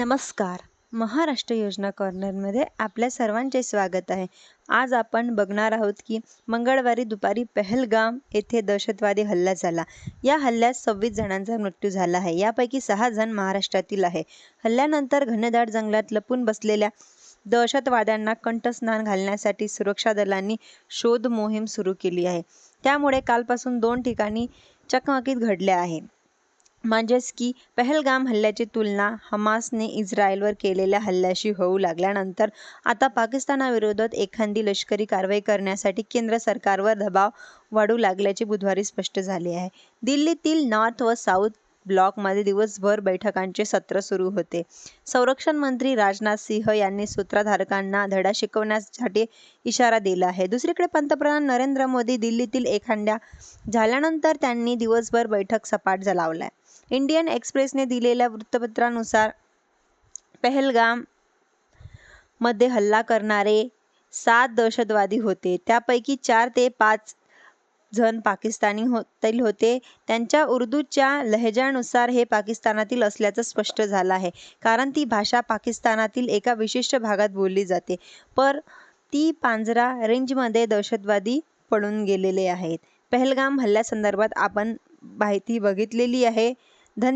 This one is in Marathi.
नमस्कार. महाराष्ट्र योजना कॉर्नरमध्ये आपल्या सर्वांचे स्वागत आहे. आज आपण बघणार आहोत की मंगळवारी दुपारी पहलगाम येथे दहशतवादी हल्ला झाला. या हल्ल्यात सव्वीस जणांचा मृत्यू झाला आहे. यापैकी सहा जण महाराष्ट्रातील आहे. हल्ल्यानंतर घनदाट जंगलात लपून बसलेल्या दहशतवाद्यांना कंठस्नान घालण्यासाठी सुरक्षा दलांनी शोध मोहीम सुरू केली आहे. त्यामुळे कालपासून दोन ठिकाणी चकमकीत घडल्या आहे म्हणजेच की पहलगाम हल्ल्याची तुलना हमासने इस्रायलवर केलेल्या हल्ल्याशी होऊ लागल्यानंतर आता पाकिस्तानाविरोधात एखादी लष्करी कारवाई करण्यासाठी केंद्र सरकारवर दबाव वाढू लागल्याचे बुधवारी स्पष्ट झाले आहे. दिल्लीतील नॉर्थ व साऊथ ब्लॉकमध्ये दिवसभर बैठकांचे सत्र सुरू होते. संरक्षण मंत्री राजनाथ सिंह यांनी सूत्रधारकांना धडा शिकवण्यासाठी इशारा दिला आहे. दुसरीकडे पंतप्रधान नरेंद्र मोदी दिल्लीतील एखाद्या झाल्यानंतर त्यांनी दिवसभर बैठक सपाट लावलाय इंडियन एक्सप्रेसने दिलेल्या वृत्तपत्रानुसार पहलगाममध्ये हल्ला करणारे सात दहशतवादी होते. त्यापैकी चार ते पाच जण पाकिस्तानी होतील होते. त्यांच्या उर्दूच्या लहेजानुसार हे पाकिस्तानातील असल्याचं स्पष्ट झालं आहे. कारण ती भाषा पाकिस्तानातील एका विशिष्ट भागात बोलली जाते. पर ती पांजरा रेंजमध्ये दहशतवादी पळून गेलेले आहेत. पहलगाम हल्ल्यासंदर्भात आपण माहिती बघितलेली आहे. धन्यवाद